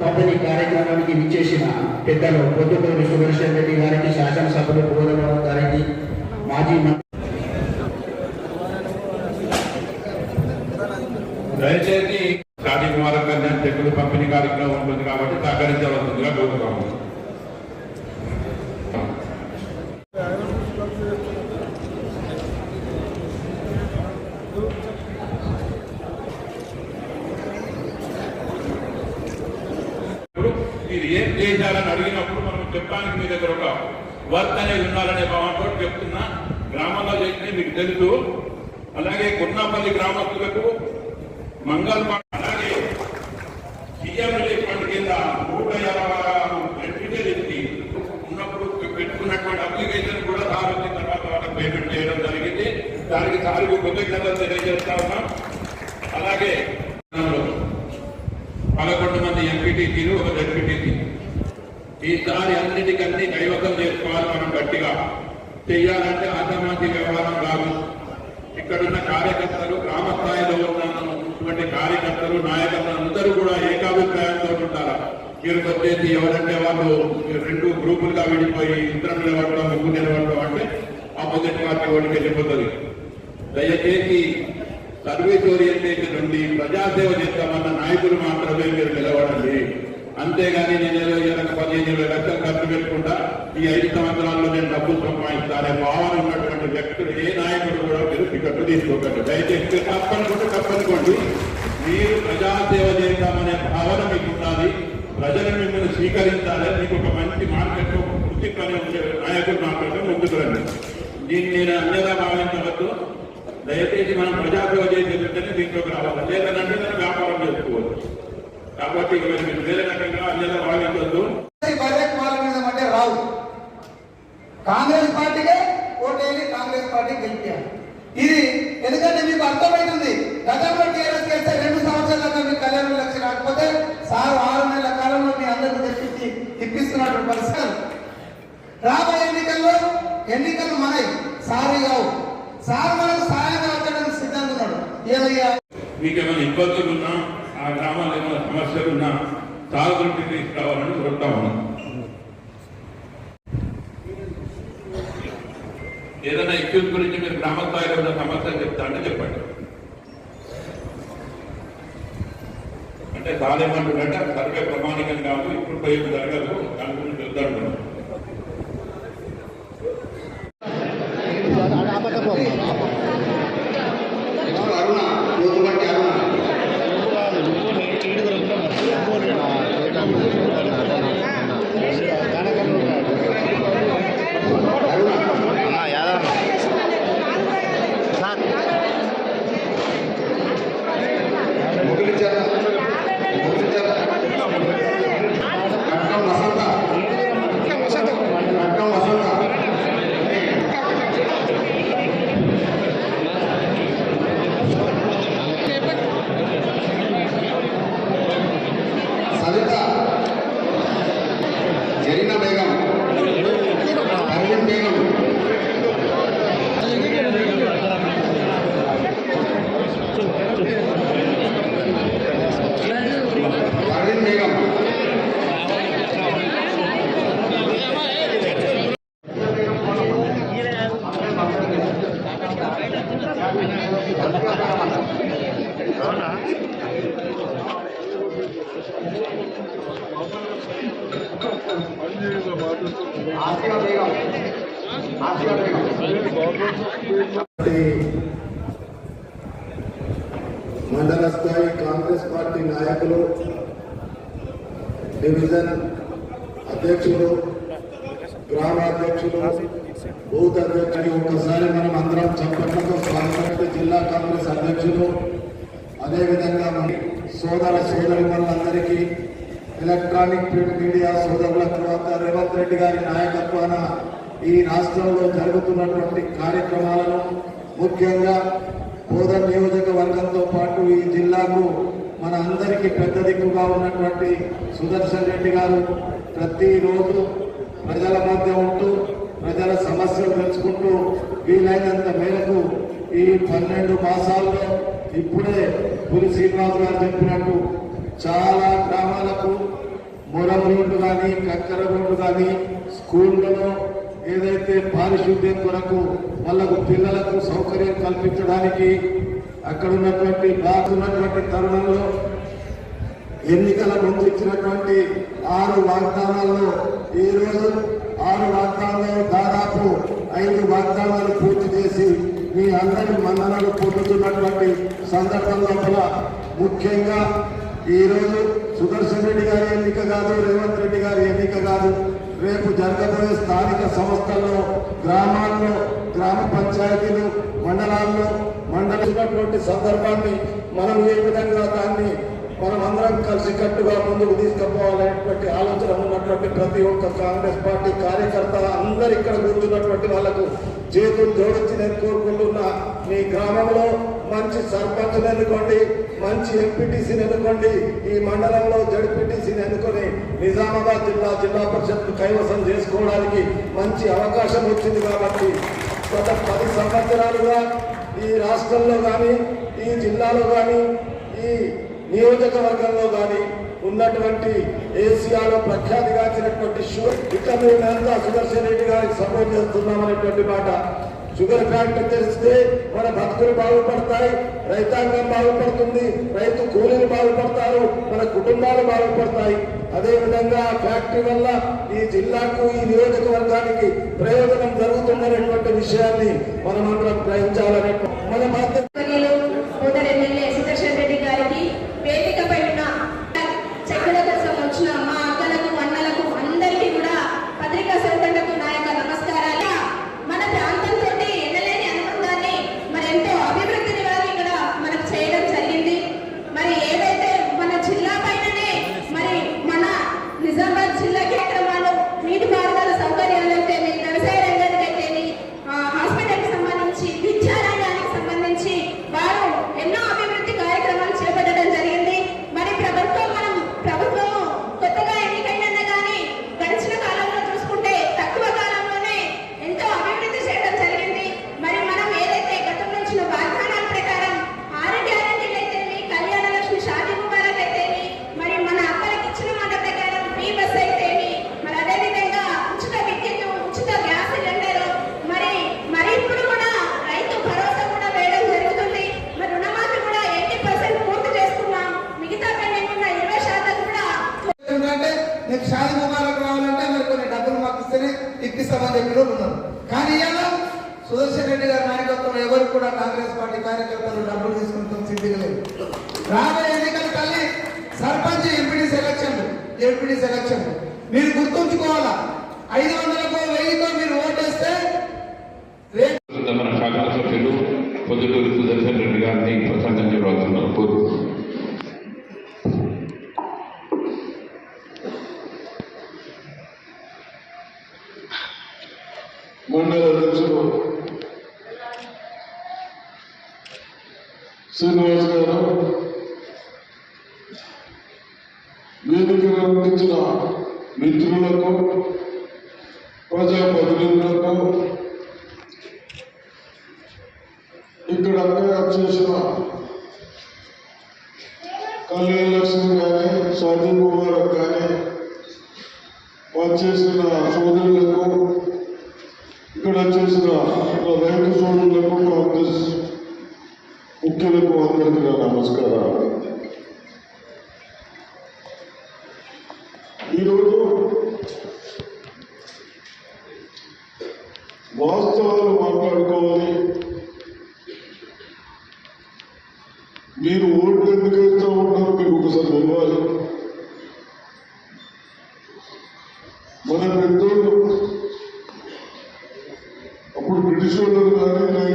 పంపిణీ కార్యక్రమానికి విచ్చేసిన పెద్దలు పొద్దుటూరి సుదర్శన్ రెడ్డి గారికి శాసనసభ్యులు బోధవరం గారికి మాజీ మంత్రి దయచేసి షాదీ ముబారక్ కళ్యాణ్ చెక్కులు పంపిణీ కార్యక్రమం ఉంటుంది కాబట్టి సహకరించవలసిందిగా కోరుతాము మీరు ఏం చేశారని అడిగినప్పుడు మనం చెప్పడానికి మీ దగ్గర ఒక వర్క్ అనేది ఉండాలనే భావంతో చెప్తున్నా. గ్రామంలో చేసినవి మీకు తెలుసు. అలాగే కున్నాపల్లి గ్రామస్తులకు మంగళ అలాగే సీఎం రిలీఫ్ ఫండ్ కింద నూట యాభై ఆరు బెనిఫిషియర్ ఇచ్చి ఉన్నప్పుడు పెట్టుకున్నటువంటి అప్లికేషన్ కూడా సార్ వచ్చిన తర్వాత వాళ్ళకి పేమెంట్ చేయడం జరిగింది దానికి సార్కు కృతజ్ఞతలు తెలియజేస్తా ఉన్నాం అలాగే పదకొండు మంది ఎంపీటీసీలు ఒక జడ్పీటీసీ ఈసారి అన్నిటికన్నీ కైవసం చేసుకోవాలి మనం గట్టిగా. చెయ్యాలంటే ఆశామాసి వ్యవహారం కాదు. ఇక్కడున్న కార్యకర్తలు గ్రామ స్థాయిలో ఉన్నటువంటి కార్యకర్తలు నాయకులు అందరూ కూడా ఏకాభిప్రాయంతో ఉంటారు? మీరు వచ్చేసి ఎవరంటే వాళ్ళు రెండు గ్రూపులుగా విడిపోయి ఇద్దరు నిలబడటం ముగ్గురు నిలబడటం అంటే ఆపోజిట్ పార్టీ ఓడికి వెళ్ళిపోతుంది. దయచేసి సర్వీస్ ఓరియంటేషన్ ఉండి ప్రజాసేవ చేస్తామన్న నాయకులు మాత్రమే మీరు నిలబడండి. అంతేగాని నేను ఏదో ఇరవై పదిహేను ఇరవై లక్షలు ఖర్చు పెట్టుకుంటా ఈ ఐదు సంవత్సరాల్లో నేను డబ్బులు సంపాదిస్తానే భావన ఉన్నటువంటి వ్యక్తులు ఏ నాయకుడు కూడా మీరు టికెట్ తీసుకోకండి. దయచేసి మీరు తప్పనుకుంటే తప్పనుకోండి. మీరు ప్రజాసేవ చేస్తామనే భావన మీకు ఉండాలి. ప్రజలు మిమ్మల్ని స్వీకరించాలి. మీకు ఒక మంచి మార్కెట్ వృత్తి పని ఉండే నాయకుడు మాత్రమే ముందుకు రండి. దీన్ని నేను అన్యదా భావించవద్దు. దయచేసి మనం ప్రజాసేవ చేసేటంటే దీంట్లోకి రావాలి. లేదంటే మనం వ్యాపారం చేసుకోవచ్చు. కాబట్టి ఇక వేరే రకంగా మీద అంటే రావు. కాంగ్రెస్ పార్టీకే ఓటేసి కాంగ్రెస్ పార్టీ గెలిపారు ఇది ఎందుకంటే మీకు అర్థమైంది గతంలో టీఆర్ఎస్ చేస్తే రెండు సంవత్సరాల మీకు కళ్యాణ లక్ష్యం రాకపోతే సార్ ఆరు నెలల కాలంలో మీ అందరికీ తెప్పించి ఇప్పిస్తున్నటువంటి పరిస్థితులు రాబోయే ఎన్నికల్లో ఎన్నికలు మనవి సారీ కావు. సార్ మన మీకు ఏమైనా ఇబ్బందులు ఉన్నా ఆ గ్రామాల్లో ఏమైనా సమస్యలు ఉన్నా సాగుదృష్టి తీసుకురావాలని కోరుతా ఉన్నాం. ఏదైనా ఇష్యూస్ గురించి మీరు గ్రామ స్థాయిలో ఉన్న సమస్యలు చెప్తా అంటే చెప్పండి. అంటే సాధేమంటుందంటే సర్వే ప్రమాణికం కాదు ఇప్పుడు పోయి జరగదు దాని గురించి చెప్తాడు మండల స్థాయి కాంగ్రెస్ పార్టీ నాయకులు డివిజన్ అధ్యక్షులు గ్రామ అధ్యక్షులు బూత్ అధ్యక్షులు ఒక్కసారి మనం అందరం చప్పట్లతో స్వాగతం జిల్లా కాంగ్రెస్ అధ్యక్షులు అదేవిధంగా మన సోదర సోదరిమణులందరికీ ఎలక్ట్రానిక్ ప్రింట్ మీడియా సోదరుల తర్వాత రేవంత్ రెడ్డి గారి నాయకత్వాన ఈ రాష్ట్రంలో జరుగుతున్నటువంటి కార్యక్రమాలను ముఖ్యంగా బోధన్ నియోజకవర్గంతో పాటు ఈ జిల్లాకు మన అందరికీ పెద్ద దిక్కుగా ఉన్నటువంటి సుదర్శన్ రెడ్డి గారు ప్రతిరోజు ప్రజల మధ్య ఉంటూ ప్రజల సమస్యలు తెలుసుకుంటూ వీలైనంత మేరకు ఈ పన్నెండు మాసాల్లో ఇప్పుడే పులి శ్రీనివాస్ గారు చెప్పినట్టు చాలా గ్రామాలకు మొరం రోడ్డు కానీ కక్కర రోడ్డు కానీ స్కూళ్ళలో ఏదైతే పారిశుద్ధ్యం కొరకు వాళ్ళకు పిల్లలకు సౌకర్యం కల్పించడానికి అక్కడ ఉన్నటువంటి బాగున్నటువంటి తరుణంలో ఎన్నికల ముందు ఇచ్చినటువంటి ఆరు వాగ్దానాల్లో ఈ రోజు ఆరు వాగ్దానాలు దాదాపు ఐదు వాగ్దానాలు పూర్తి చేసి మీ అందరి మన్ననలు పొందుతున్నటువంటి సందర్భం లోపల ముఖ్యంగా ఈ రోజు సుదర్శన్ రెడ్డి గారి ఎన్నిక కాదు రేవంత్ రెడ్డి గారి ఎన్నిక కాదు. రేపు జరగబోయే స్థానిక సంస్థల్లో గ్రామాల్లో గ్రామ పంచాయతీలు మండలాల్లో మండలించినటువంటి సందర్భాన్ని మనం ఏ విధంగా దాన్ని మనం అందరం కలిసి కట్టుగా ముందుకు తీసుకుపోవాలనేటువంటి ఆలోచన ఉన్నటువంటి ప్రతి ఒక్క కాంగ్రెస్ పార్టీ కార్యకర్త అందరు ఇక్కడ కూర్చున్నటువంటి వాళ్ళకు చేతులు జోడించి నేను కోరుకుంటున్నా మీ గ్రామంలో మంచి సర్పంచ్ని ఎన్నుకోండి మంచి ఎంపీటీసీని ఎన్నుకోండి ఈ మండలంలో జడ్పీటీసీని ఎన్నుకొని నిజామాబాద్ జిల్లా జిల్లా పరిషత్ కైవసం చేసుకోవడానికి మంచి అవకాశం వచ్చింది కాబట్టి గత పది సంవత్సరాలుగా ఈ రాష్ట్రంలో కానీ ఈ జిల్లాలో కానీ ఈ నియోజకవర్గంలో కానీ ఉన్నటువంటి ఏసియాలో ప్రఖ్యాతిగాంచినటువంటి షో ఇక్కడ మేమంతా సుదర్శన్ రెడ్డి గారికి సపోర్ట్ చేస్తున్నామనేటువంటి మాట. షుగర్ ఫ్యాక్టరీ తెరిస్తే మన భక్తులు బాగుపడతాయి రైతాంగం బాగుపడుతుంది రైతు కూలీలు బాగుపడతారు మన కుటుంబాలు బాగుపడతాయి. అదేవిధంగా ఆ ఫ్యాక్టరీ వల్ల ఈ జిల్లాకు ఈ నియోజకవర్గానికి ప్రయోజనం జరుగుతుందనేటువంటి విషయాన్ని మనమందరం గ్రహించాలనే మన బాధ్యత వర్యులు కోటర్ ఎమ్మెల్యే సుదర్శన్ రెడ్డి గారికి వేదికపై ఉన్న చెక్కుల కోసం వచ్చిన మా అక్కలకు అన్నలకు అందరికీ కూడా పత్రికా సోదరులకు నా యొక్క నమస్కారాలు మన ప్రాంతంతో ఎన్నలేని అనుబంధాన్ని మరి ఎంతో అభివృద్ధిని వారు ఇక్కడ మనకు చేయడం జరిగింది మరి ఏదైతే మన జిల్లా పైననే మరి మన నిజామాబాద్ జిల్లా కార్యక్రమాలు నీటిపారుదల సౌకర్యాలు అయితేమి వ్యవసాయ రంగానికి అయితేమి హాస్పిటల్కి సంబంధించి విద్యా రంగానికి సంబంధించి వారు ఎన్నో అభివృద్ధి కార్యక్రమాలు చేపట్టడం జరిగింది మరి ప్రభుత్వం మనం ప్రభుత్వం కొత్తగా ఎన్నికైనా కానీ గడిచిన కాలంలో చూసుకుంటే తక్కువ కాలంలోనే ఎంతో అభివృద్ధి చేయడం జరిగింది మరి మనం ఏదైతే గతంలో ఇచ్చిన వాగ్దానాల ప్రకారం ఆరు గ్యారంటీలు అయితేమి కళ్యాణ లక్ష్మి షాదీ ముబారక్ అయితేమి మరి మన అక్కలకి ఇచ్చిన మాట ప్రకారం ఫ్రీ బస్ అయితేమి మరి అదేవిధంగా ఉచిత విద్యుత్ ఉచిత గ్యాస్ సిలిండర్ మరి మరి ఇప్పుడు కూడా రైతు భరోసా కూడా వేయడం జరుగుతుంది మరి రుణమాఫీ కూడా ఎయిటీ పర్సెంట్ పూర్తి చేసుకున్నాం మిగతా పెండింగ్ ఉన్న ఇరవై శాతం కూడా ఏంటంటే నీకు షాది ముబారక్ రావాలంటే మరి కొన్ని డబ్బులు మాకు ఇస్తేనే ఇప్పిస్తామని చెప్పిన ఉన్నారు. కానీ ఇలా సుదర్శన్ రెడ్డి గారి నాయకత్వంలో ఎవరు కూడా కాంగ్రెస్ పార్టీ కార్యకర్తలు డబ్బులు తీసుకుంటాం సిద్ధిగలేదు రాబోయే ఎన్నికల తల్లి sarpanch MPD selection MPD selection మీరు గుర్తుంచుకోవాలా? ఐదు వందలకు మండల అధ్యక్షుడు శ్రీనివాస్ గారు వేదికను అందించిన మిత్రులకు ప్రజాప్రతినిధులకు ఇక్కడ అంగా చేసిన కళ్యాణ లక్ష్మి కానీ స్వాతి ముబారక్ కానీ వచ్చేసిన సోదరులకు ఇక్కడ చేసిన రైతు సోదరులకు కాంగ్రెస్ ముఖ్యులకు అందరికీ నా నమస్కారాలు. విషయంలో కానీ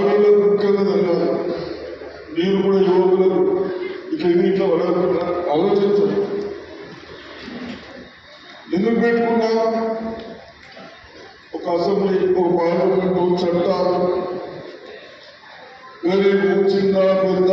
బాడీలో కుక్కన్నదన్నా నేను కూడా యువకులకు ఇది ఇట్లా పడకుండా ఆలోచించండి ఎందుకు పెట్టుకున్నా? ఒక అసెంబ్లీ ఒక పార్లమెంటు చట్టాలు వేరే కూర్చిందా పెద్ద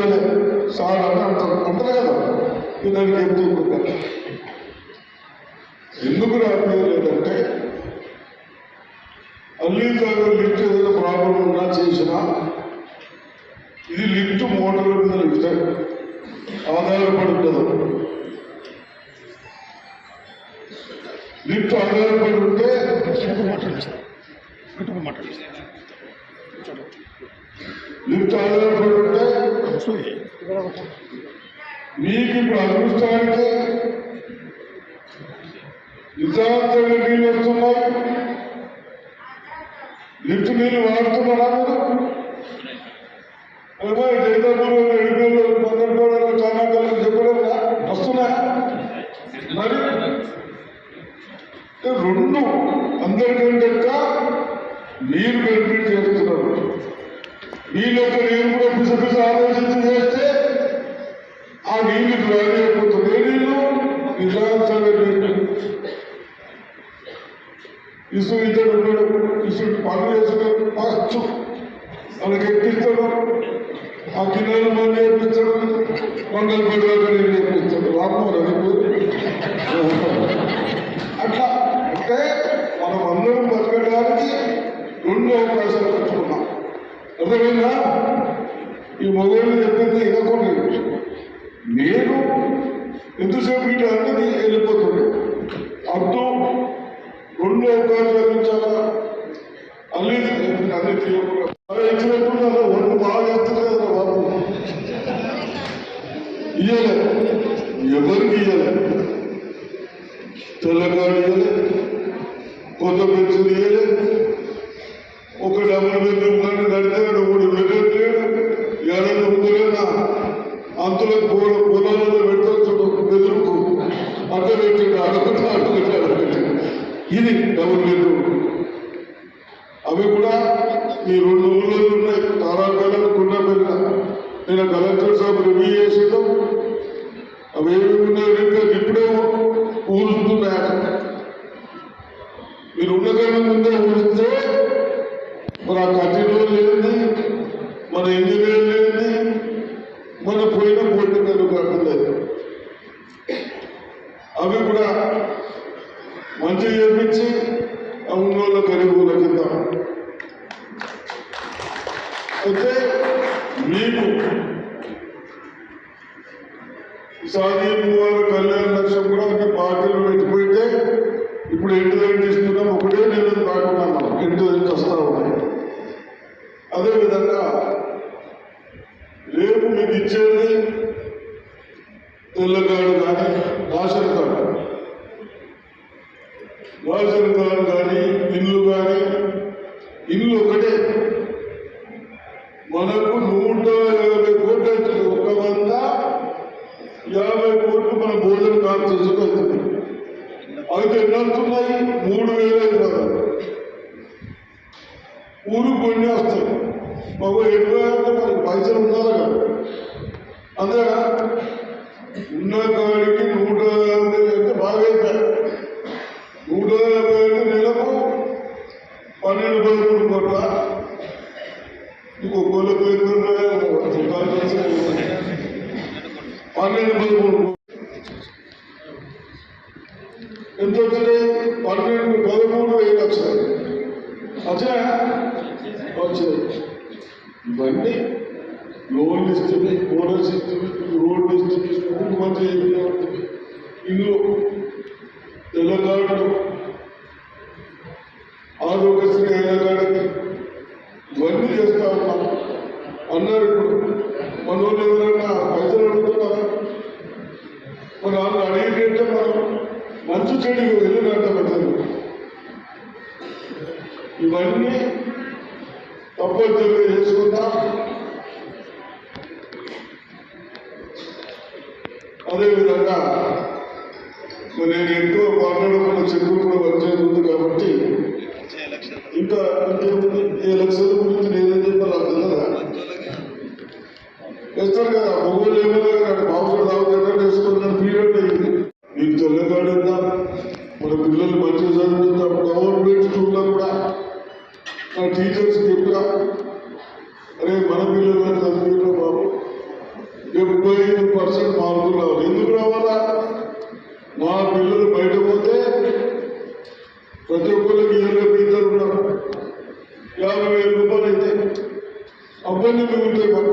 నీళ్ళు సార్ అని అంటారు అంటారు కదా పిల్లలకి ఏం చెప్పుకుంటారు ఎందుకు రాపియలేదంటే దగ్గర లిఫ్ట్ ఏదైనా ప్రాబ్లం ఉన్నా చేసినా ఇది లిఫ్ట్ మోటార్ మీద లిఫ్ట్ ఆధారపడి ఉండదు లిఫ్ట్ ఆధారపడి ఉంటే లిఫ్ట్ ఆధారపడి ఉంటే మీకు ఇప్పుడు అదృష్టానికి నిజాంతంగా నీళ్ళు వస్తున్నాయి. లిఫ్ట్ నీళ్ళు వాడుతున్నారా మీరు? అదే జగదాపురం ఎడిపేలు మంగళగూడలో చాలా చెప్పడం వస్తున్నాయా మరి రెండు అందరికంటే మీరు బెనిఫిట్ చేస్తున్నారు. నీళ్ళు యొక్క నీరు కూడా పిస ఆలోచించి చేస్తే ఆ నీళ్ళు రాలేకపోతుంది అయిపోతుంది ఏ నీళ్ళు నిజాంతంగా నీళ్ళు ఇసు ఇద్దరు ఉన్నాడు ఇసు పనులు చేసుకుని ఫస్ట్ వాళ్ళకి ఎక్కిస్తాడు ఆ కిన్నెలు మంది నేర్పించడు మంగళ పడివారు నేర్పించాడు రామ్మోహన్ అట్లా అంటే మనం అందరం బతకడానికి రెండు అవకాశాలు పెట్టుకున్నాం అర్థమైందా ఈ మొగోళ్ళు చెప్పింది ఇవ్వకుండా నేను ఎంతసేపు ఇటు అన్నది వెళ్ళిపోతుంది అర్థం రెండు అవకాశాలు చాలా అల్లి అన్ని ఇచ్చినట్టున్నారు ఒళ్ళు బాగా చేస్తున్నారు కదా బాబు ఇయ్యలే ఎవరికి ఇయ్యలే తెలంగాణ ఇయ్యలే కొత్త పెన్షన్ ఇయ్యలే ఒక డబ్బులు బెడ్రూమ్ కానీ కడితే అంతులకు పొల పొలాలలో పెట్టచ్చు బెదురుకు అడ్డ పెట్టిండు అడుగుతా అడుగుతా అడుగుతాడు ఇది డబుల్ బెడ్రూమ్ అవి కూడా ఈ రెండు ఊళ్ళో ఉన్నాయి. తారాపల్లి కుండపల్లి నేను కలెక్టర్ సాబ్ రివ్యూ చేసేద్దాం అవి ఏమి ఉన్నాయి ఇప్పుడే ఊరుస్తున్నాయట మీరు ఉండగానే ముందే ఊరు to you రేషన్ కార్డు కానీ ఇల్లు కానీ ఇల్లు ఒకటే. మనకు నూట యాభై కోట్లు అవుతుంది ఒక వంద యాభై కోట్లు మన భోజనం కాదు అవుతుంది అయితే ఎన్ని మూడు వేల ఐదు వందలు ఊరు కొన్ని వస్తాయి. మాకు ఎనభై అంటే పైసలు ఉండాలి కదా. అంతేగా ఉన్న కాడికి నూట యాభై అంటే బాగా అయిపోయాయి నూట ఉద్యోగం చేసుకుందాం అదేవిధంగా నేను ఎక్కువ మాట్లాడకుండా చెప్పు కూడా వచ్చేది కాబట్టి ఇంకా ఏ ఎలక్షన్ గురించి ¿Cuándo me